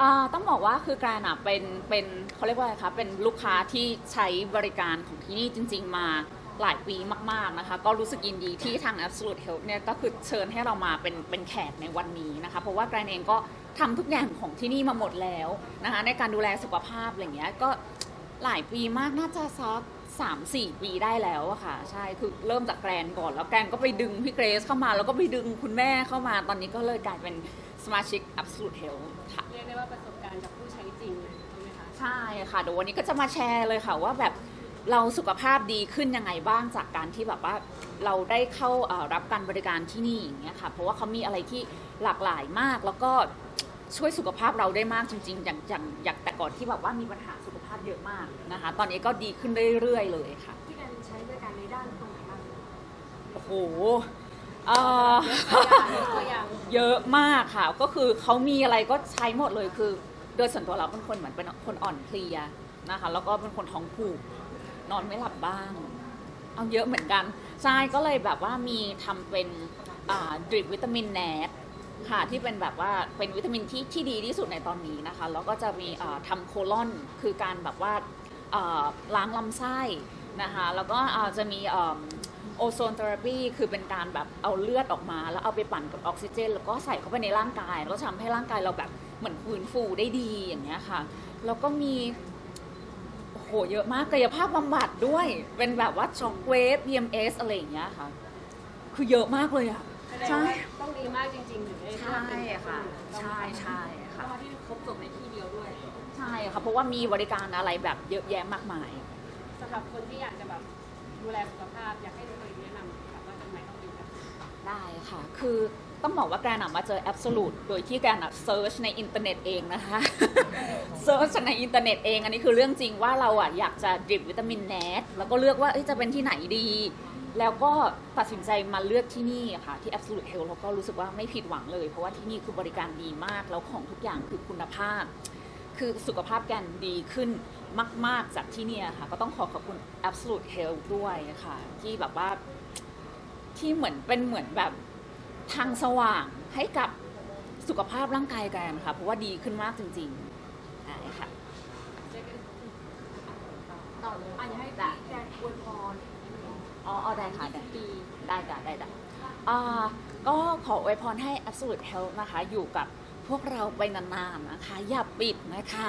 อ่าต้องบอกว่าคือการอะเป็นเป็นเขาเรียกว่าอะไรคะเป็นลูกค้าที่ใช้บริการของที่นี่จริง ๆ มาหลายปีมาก ๆ นะคะ ก็รู้สึกยินดีที่ทาง Absolute Health เนี่ยก็คือเชิญให้เรามาเป็นเป็นแขกในวันนี้นะคะ เพราะว่าแกรนเองก็ทำทุกอย่างของที่นี่มาหมดแล้วนะคะ ในการดูแลสุขภาพอะไรเงี้ยก็หลายปีมากน่าจะสัก สามสี่ปีได้แล้วอะค่ะ ใช่คือเริ่มจากแกรนก่อน แล้วแกรนก็ไปดึงพี่เกรซเข้ามา แล้วก็ไปดึงคุณแม่เข้ามา ตอนนี้ก็เลยกลายเป็นสมาชิก Absolute Health ค่ะ เรียกได้ว่าประสบการณ์จากผู้ใช้จริงเลยใช่ไหมคะ ใช่ค่ะ เดี๋ยววันนี้ก็จะมาแชร์เลยค่ะว่าแบบเราสุขภาพดีขึ้นยังไงบ้างจากการที่แบบว่าเราได้เข้าเอ่อรับการบริการที่นี่อย่างเงี้ยค่ะ เพราะว่าเขามีอะไรที่หลากหลายมากแล้วก็ช่วยสุขภาพเราได้มากจริง ๆ อย่างอย่างอย่างแต่ก่อนที่แบบว่ามีปัญหาสุขภาพ เยอะมากนะคะ ตอนนี้ก็ดีขึ้นเรื่อยๆเลยค่ะ ที่การใช้บริการในด้านตรงไหนบ้างโอ้โหเอ่อ ตัวอย่าง เยอะมากค่ะ ก็คือเขามีอะไรก็ใช้หมดเลยคือ โดยส่วนตัวเราเป็นคนเหมือนเป็นคนอ่อนเพลียนะคะ แล้วก็เป็นคนท้องผูก นอนไม่หลับบ้าง เอาเยอะเหมือนกันใช่ก็เลยแบบว่ามีทำเป็นดริปวิตามินแนท ค่ะที่เป็นแบบว่าเป็นวิตามินที่ที่ดีที่สุดในตอนนี้นะคะ แล้วก็จะมีอ่าทำโคลอนคือการแบบว่าอ่าล้างลำไส้นะคะ แล้วก็อ่าจะมีโอโซนเทอราปีคือเป็นการแบบเอาเลือดออกมา แล้วเอาไปปั่นกับออกซิเจน แล้วก็ใส่เข้าไปในร่างกาย แล้วก็ทำให้ร่างกายเราแบบเหมือนฟื้นฟูได้ดีอย่างเงี้ยค่ะ แล้วก็มีโอ้โหเยอะมากกายภาพบำบัดด้วย เป็นแบบว่าช็อคเวฟ EMS อะไรอย่างเงี้ยค่ะ คือเยอะมากเลยอะแสดงใช่ว่าต้องดีมากจริงๆถึงได้ ใช่ค่ะ ใช่ใช่เพค่ะราะว่าที่ครบจบในที่เดียวด้วยใช่ค่ะ เพราะว่ามีบริการอะไรแบบเยอะแยะมากมาย สำหรับคนที่อยากจะแบบดูแลสุขภาพ อยากให้ตัวเองแนะนำค่ะว่าทำไมต้องเป็นแบบนี้ได้ค่ะ คือต้องบอกว่าแกรนอะมาเจอ Absolute โดยที่แกรนอะเซิร์ชในอินเทอร์เน็ตเองนะคะ เซิร์ชในอินเทอร์เน็ตเอง อันนี้คือเรื่องจริงว่าเราอะอยากจะดริปวิตามินแนทแล้วก็เลือกว่าเอ้ยจะเป็นที่ไหนดี แล้วก็ตัดสินใจมาเลือกที่นี่อะค่ะ ที่ Absolute Health แล้วก็รู้สึกว่าไม่ผิดหวังเลย เพราะว่าที่นี่คือบริการดีมาก แล้วของทุกอย่างคือคุณภาพ คือสุขภาพแกนดีขึ้นมาก ๆ จากที่เนี่ยค่ะ ก็ต้องขอขอบคุณ Absolute Health ด้วยค่ะ ที่แบบว่าที่เหมือนเป็นเหมือนแบบทางสว่างให้กับสุขภาพร่างกายกันค่ะ เพราะว่าดีขึ้นมากจริงๆใช่ค่ะต่ออันนี้ให้พี่แกอวยพร อ๋ออ๋อได้ค่ะได้ได้ได้ได้ได้อ่าก็ขออวยพรให้ Absolute Health นะคะ อยู่กับพวกเราไปนานๆนะคะ อย่าปิดนะคะ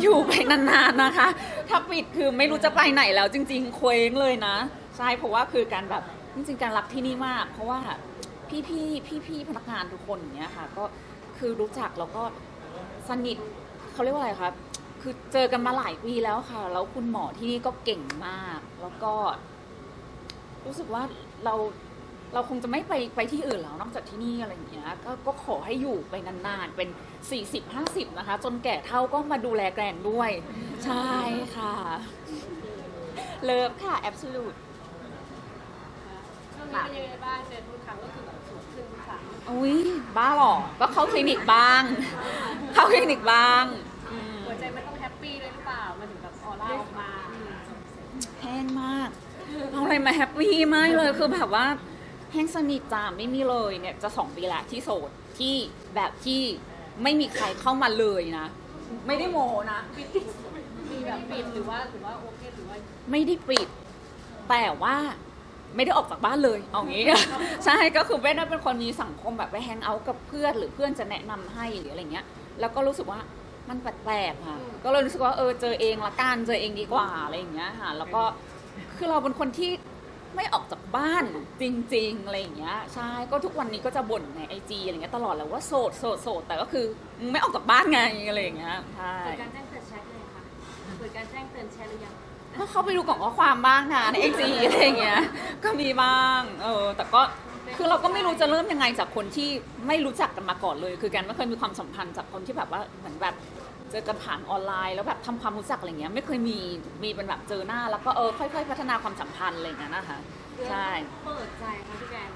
อยู่ไปนานๆนะคะ ถ้าปิดคือไม่รู้จะไปไหนแล้วจริงๆเคว้งเลยนะ ใช่เพราะว่าคือการแบบจริงๆการรักที่นี่มาก เพราะว่าพี่ๆพี่ๆพนักงานทุกคนอย่างเงี้ยค่ะ ก็คือรู้จักแล้วก็สนิทเขาเรียกว่าอะไรครับคือเจอกันมาหลายปีแล้วค่ะ แล้วคุณหมอที่นี่ก็เก่งมาก แล้วก็ รู้สึกว่าเราเราคงจะไม่ไปไปที่อื่นแล้วนอกจากที่นี่อะไรอย่างเงี้ยก็ก็ขอให้อยู่ไปนานๆ เป็น 40 50 นะคะ จนแก่เท่าก็มาดูแลแกรนด้วย ใช่ค่ะ เลิฟค่ะ absolute ช่วงนี้เป็นยังไงบ้างเจอทุกครั้งก็คือแบบสวยขึ้นทุกครั้งอุ้ยบ้าหรอ ก็เข้าคลินิกบ้าง เข้าคลินิกบ้างอืมหัวใจมันต้องแฮปปี้ด้วยหรือเปล่า มันถึงแบบออร่าออกมา แห้งมากเอะไรมาแฮปปี้มากเลยคือแบบว่าแห้งสนิทจ้าไม่มีเลยเนี่ยจะสองปีละที่โสดที่แบบที่ไม่มีใครเข้ามาเลยนะ ไม่ได้โมนะมีแบบปิดหรือว่าหรือว่าโอเคหรือว่าไม่ได้ปิด แต่ว่าไม่ได้ออกจากบ้านเลย เอางี้ ใช่ก็คือไม่ได้เป็นคนมีสังคมแบบไปแฮงเอาท์กับเพื่อนหรือเพื่อนจะแนะนำให้หรืออะไรเงี้ย แล้วก็รู้สึกว่ามันแปลกๆค่ะ ก็เลยรู้สึกว่าเออเจอเองละกันเจอเองดีกว่าอะไรอย่างเงี้ยค่ะ แล้วก็ คือเราเป็นคนที่ไม่ออกจากบ้านจริงๆอะไรอย่างเงี้ยใช่ก็ทุกวันนี้ก็จะบ่นในไอจีอะไรเงี้ยตลอดแหล้วว่าโสดโสดโสดแต่ก็คือไม่ออกจากบ้านไงอะไรอย่างเงี้ยใช่เปิดการแจ้งเตือนแชทเลยค่ะเปิดการแจ้งเตือนแชทหรือยังก็เข้าไปดูกล่องข้อความบ้างนะในเอ็กซีอะไรอย่างเงี้ยก็มีบ้างเออแต่ก็ คือเราก็ไม่รู้จะเริ่มยังไงจากคนที่ไม่รู้จักกันมาก่อนเลย คือแกันไม่เคยมีความสัมพันธ์จากคนที่แบบว่าเหมือนแบบเจอกันผ่านออนไลน์แล้วแบบทำความรู้จักอะไรเงี้ยไม่เคยมีมีเป็นแบบเจอหน้า แล้วก็เออค่อย ๆ พัฒนาความสัมพันธ์อะไรอย่างเงี้ยนะคะใช่ เปิดใจค่ะพี่แกน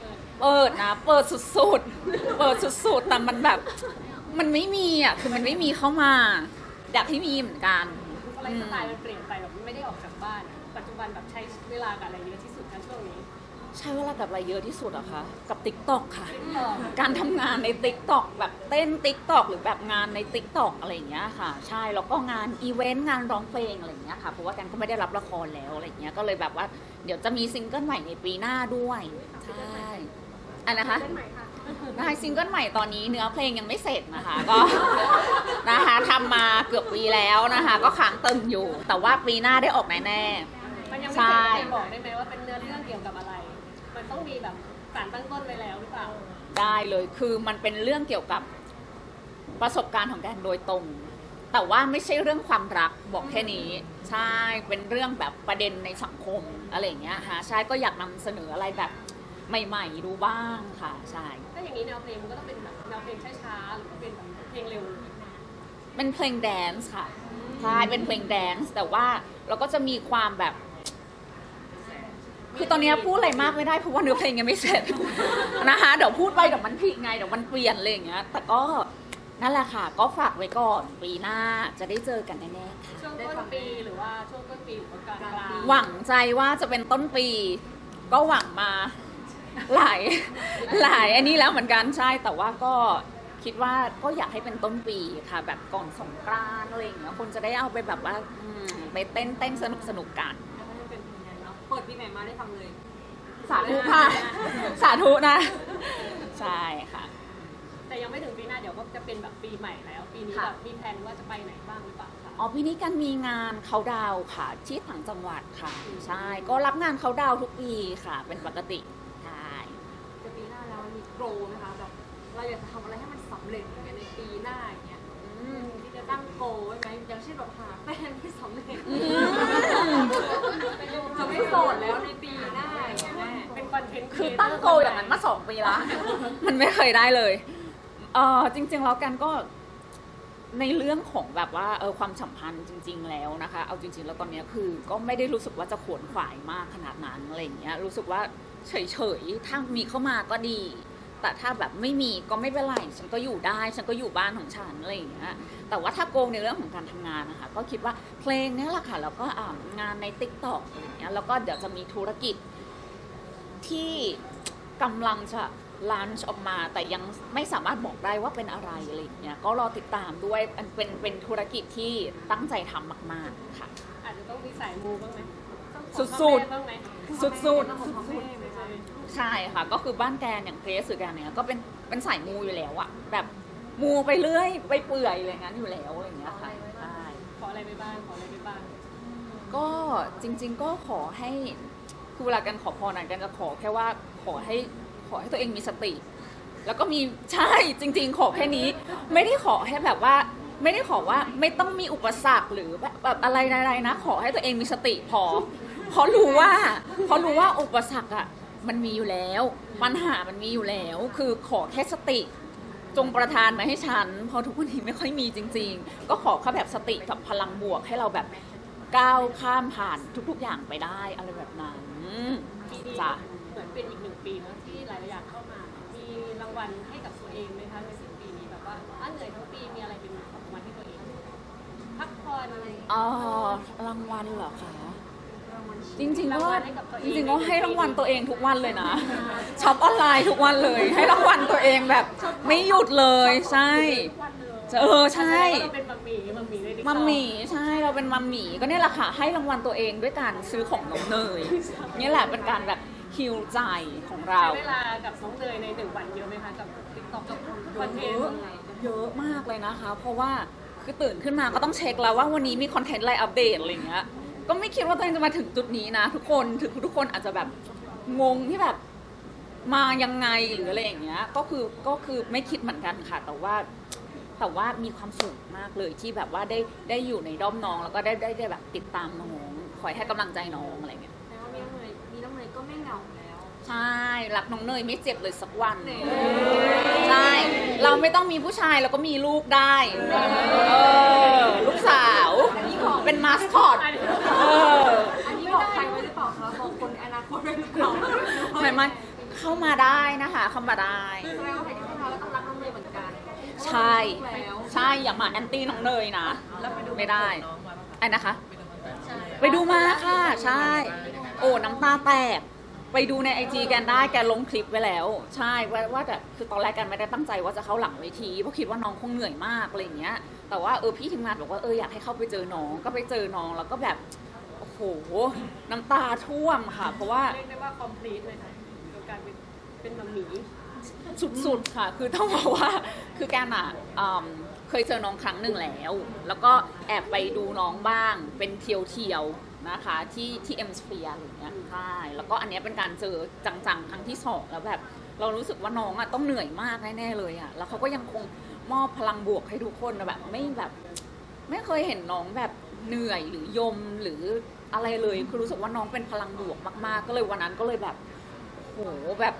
เปิดเปิดนะเปิดสุดๆ เปิดสุดๆแต่มันแบบ มันไม่มีอะคือมันไม่มีเข้ามาอยากให้มีเหมือนกันอะไรสไตล์มันเปลี่ยนไปแบบไม่ได้ออกจากบ้าน ปัจจุบันแบบใช้เวลากับอะไรเยอะที่สุดคะช่วงนี้อ ใช้เวลากับอะไรเยอะที่สุดอะคะ กับ t ิ k t o k ค่ะ การทำงานใน t ิ k t o k แบบเต้น t ิ k t o k หรือแบบงานใน t ิ k t o k อะไรอย่างเงี้ยค่ะ ใช่แล้วก็งานอีเวนต์งานร้องเพลงอะไรอย่างเงี้ยค่ะเพราะว่ากันก็ไม่ได้รับละครแล้วอะไรอย่างเงี้ยก็เลยแบบว่าเดี๋ยวจะมีซิงเกิลใหม่ในปีหน้าด้วยใช่อันนะคะเล่นใหม่ค่ะนะคะซิงเกิลใหม่ตอนนี้เนื้อเพลงยังไม่เสร็จนะคะก็นะคะทำมาเกือบปีแล้วนะคะ ก็ค้างตึงอยู่ แต่ว่าปีหน้าได้ออกแน่มันยังไม่ใช่เสร็จจะบอกได้ไหมว่าเป็น ต้องมีแบบสารตั้งต้นไว้แล้วหรือเปล่าๆได้เลยคือมันเป็นเรื่องเกี่ยวกับประสบการณ์ของแดนโดยตรง แต่ว่าไม่ใช่เรื่องความรักบอกแค่นี้ ใช่เป็นเรื่องแบบประเด็นในสังคมอะไรอย่างเงี้ยค่ะใช่ก็อยากนำเสนออะไรแบบใหม่ๆดูบ้างค่ะใช่ถ้าอย่างนี้แนวเพลงมันก็ต้องเป็นแบบแนวเพลงช้าๆหรือว่าเป็นแบบเพลงเร็วเป็นเพลงแดนซ์ค่ะ ใช่เป็นเพลงแดนซ์แต่ว่าเราก็จะมีความแบบ คือตอนเนี้ยพูดอะไรมากไม่ได้เพราะว่าเนื้อเพลงยังไม่เสร็จนะคะเดี๋ยวพูดไปเดี๋ยวมันผิดไงเดี๋ยวมันเปลี่ยนอะไรอย่างเงี้ย แต่ก็นั่นแหละค่ะ ก็ฝากไว้ก่อนปีหน้าจะได้เจอกันแน่ๆค่ะช่วงต้นปีหรือว่าช่วงต้นปีหรือว่ากลางกลางหวังใจว่าจะเป็นต้นปี ก็หวังมาหลายหลายอันนี้แล้วเหมือนกันใช่แต่ว่าก็คิดว่าก็อยากให้เป็นต้นปีค่ะ แบบก่อนสงกรานต์อะไรอย่างเงี้ยคนจะได้เอาไปแบบว่าอืมไปเต้นเต้นสนุกสนุกกัน เป็นยังไงเนาะเปิดปีใหม่มาได้ฟังเลย สาธุค่ะ สาธุนะ ใช่ค่ะ แต่ยังไม่ถึงปีหน้าเดี๋ยวก็จะเป็นแบบปีใหม่แล้ว ปีนี้ค่ะ แบบมีแผนว่าจะไปไหนบ้างหรือเปล่าคะ อ๋อพี่นี้กันมีงานเขาดาวน์ค่ะ ที่ต่างจังหวัดค่ะใช่ ก็รับงานเขาดาวน์ทุกปีค่ะ เป็นปกติ ใช่ จะปีหน้าแล้วมีโกรไหมคะแบบเราอยากจะทำอะไรให้มันสำเร็จอย่างเงี้ยในปีหน้าอย่างเงี้ยอืม ที่จะตั้งโกไว้ไหมอย่างเช่นแบบหาแฟนที่สำเร็จจะไม่โสดแล้วในปีหน้าอย่างเงี้ยแม่เป็นคอนเทนต์คือตั้งโกลอย่างนั้นมาสองปีละมันไม่เคยได้เลยเออจริง ๆ แล้วกันก็ในเรื่องของแบบว่าเออความสัมพันธ์จริง ๆ แล้วนะคะ เอาจริง ๆ แล้วตอนเนี้ยคือก็ไม่ได้รู้สึกว่าจะขวนขวายมากขนาดนั้นอะไรอย่างเงี้ยรู้สึกว่าเฉยๆถ้ามีเข้ามาก็ดี แต่ถ้าแบบไม่มีก็ไม่เป็นไรฉันก็อยู่ได้ ฉันก็อยู่บ้านของฉันอะไรอย่างเงี้ยแต่ว่าถ้าโกงในเรื่องของการทำงานนะคะก็คิดว่าเพลงเนี้ยแหละค่ะแล้วก็อ่างานใน t ิ k t o k อะไรอย่างเงี้ยแล้วก็เดี๋ยวจะมีธุรกิจที่กำลังจะลันช์ออกมา แต่ยังไม่สามารถบอกได้ว่าเป็นอะไรอะไรอย่างเงี้ยก็รอติดตามด้วยมันเป็นเป็นธุรกิจที่ตั้งใจทำมาก ๆ ค่ะอาจจะต้องมีสายมูบ้างไหมสุดๆๆบ้างไหมสุดต้องของพ่อแม่ไหมคะๆ ใช่ค่ะ ก็คือบ้านแกนอย่างเกรซหรือแกนเนี่ยก็เป็นเป็นสายมูอยู่แล้วอะแบบมูไปเรื่อยไปเปื่อยอะไรงั้นอยู่แล้วอะไรอย่างเงี้ยค่ะใช่ขออะไรไปบ้างขออะไรไปบ้างก็จริง ๆ ก็ขอให้คือเวลากันขอพรนั้นกันจะขอแค่ว่าขอให้ขอให้ตัวเองมีสติ แล้วก็มีใช่จริง ๆ ขอแค่นี้ ไม่ได้ขอให้แบบว่า ไม่ได้ขอว่าไม่ต้องมีอุปสรรคหรือแบบแบบอะไรใดๆนะ ขอให้ตัวเองมีสติพอเพราะรู้ว่าเพราะรู้ว่าอุปสรรคอะ มันมีอยู่แล้ว ปัญหามันมีอยู่แล้ว คือขอแค่สติจงประทานมาให้ฉัน เพราะทุกวันนี้ไม่ค่อยมีจริง ๆ ก็ขอแค่แบบสติกับพลังบวกให้เราแบบก้าวข้ามผ่านทุกๆอย่างไปได้อะไรแบบนั้นปีนี้จ้ะเหมือนเป็นอีกหนึ่งปีเนอะที่หลายๆอย่างเข้ามา มีรางวัลให้กับตัวเองไหมคะในสิ้นปีนี้แบบว่าอะเหนื่อยทั้งปีมีอะไรเป็นรางวัลให้ตัวเองพักผ่อนอะไรอ๋อรางวัลเหรอคะจริงๆราก็งวัลให้กับตัวเองจริงๆก็ให้รางวัลตัวเองทุกวันเลยนะช็อปออนไลน์ทุกวันเลย ให้รางวัลตัวเองแบบไม่หยุดเลยใช่ทุกวันเลยเออใช่เราเป็นมัมมี่มัมมี่ใน TikTok มัมหมี่ใช่เราเป็นมัมหมี่ก็เนี่ยแหละค่ะให้รางวัลตัวเองด้วยการซื้อของน้องเนยเนี่ยแหละเป็นการแบบฮิวใจของเราใช้เวลากับน้องเนยในหนึ่งวันเยอะไหมคะกับติ๊กต็อกกับคอนเทนต์เยอะมากเลยนะคะ เพราะว่าคือตื่นขึ้นมาก็ต้องเช็คแล้วว่าวันนี้มีคอนเทนต์อะไรอัปเดตอะไรอย่างเงี้ย ก็ไม่คิดว่าตัวเองจะมาถึงจุดนี้นะ ทุกคนถึงทุกคนอาจจะแบบงงที่แบบมายังไงหรืออะไรอย่างเงี้ย ก็คือก็คือไม่คิดเหมือนกันค่ะ แต่ว่า แต่ว่ามีความสุขมากเลยที่แบบว่าได้ได้อยู่ในด้อมน้อง แล้วก็ได้ได้ได้แบบติดตามน้องคอยให้กำลังใจน้องอะไรเงี้ยแต่ว่ามีน้องเนยมีน้องเนยก็ไม่เหงาแล้ว ใช่รักน้องเนยไม่เจ็บเลยสักวันใช่เราไม่ต้องมีผู้ชายเราก็มีลูกได้เออลูกสาวเป็นมาสคอตเอออันนี้บอกใครไว้หรือเปล่าคะบอกคนในอนาคตไว้หรือเปล่าหมายมันเข้ามาได้นะคะเข้ามาได้ แสดงว่าใครที่เข้ามาก็ต้องรักน้องเนยเหมือนกันใช่ แล้วใช่อย่ามาแอนตี้น้องเนยนะแล้วไปดูไม่ได้ไอ้นะคะ ไปดูมาค่ะ ใช่ โอ้น้ำตาแตก ไปดูในไอจีแกนได้แกลงคลิปไว้แล้ว ใช่ว่าว่าแต่คือตอนแรกแกันไม่ได้ตั้งใจว่าจะเข้าหลังเวทีเพราะคิดว่าน้องคงเหนื่อยมากอะไรอย่างเงี้ย แต่ว่าเออพี่ทีมงานบอกว่าเอออยากให้เข้าไปเจอน้องก็ไปเจอน้องแล้วก็แบบโอ้โหน้ำตาท่วมค่ะ เพราะว่าเรียกได้ว่าคอมพลีทเลยค่ะกับการเป็นเป็นมัมหมีสุดๆค่ะ คือต้องบอกว่าคือแกนอะอืมเคยเจอน้องครั้งหนึ่งแล้ว แล้วก็แอบไปดูน้องบ้าง เป็นเที่ยวๆนะคะ ที่ที่เอ็มสเฟียอะไรอย่างเงี้ยใช่แล้วก็อันเนี้ยเป็นการเจอจังๆครั้งที่สองแล้วแบบ เรารู้สึกว่าน้องอะต้องเหนื่อยมากแน่ๆเลยอะแล้วเขาก็ยังคงมอบพลังบวกให้ทุกคนนะแบบไม่แบบ ไม่เคยเห็นน้องแบบเหนื่อยหรือยมหรือ อะไรเลย คือรู้สึกว่าน้องเป็นพลังบวกมาก ๆ ก็เลยวันนั้นก็เลยแบบโหแบบ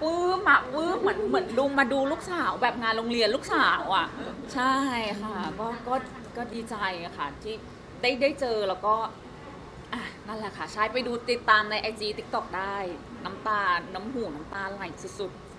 ปื้มอะปื้มเหมือนเหมือนลุงมาดูลูกสาว แบบงานโรงเรียนลูกสาวอะใช่ค่ะ ก็ก็ก็ดีใจค่ะ ที่ได้ได้เจอแล้วก็อะนั่นแหละค่ะ ใช่ไปดูติดตามใน IG TikTok ได้ น้ำตา น้ำหูน้ำตาไหลสุดๆ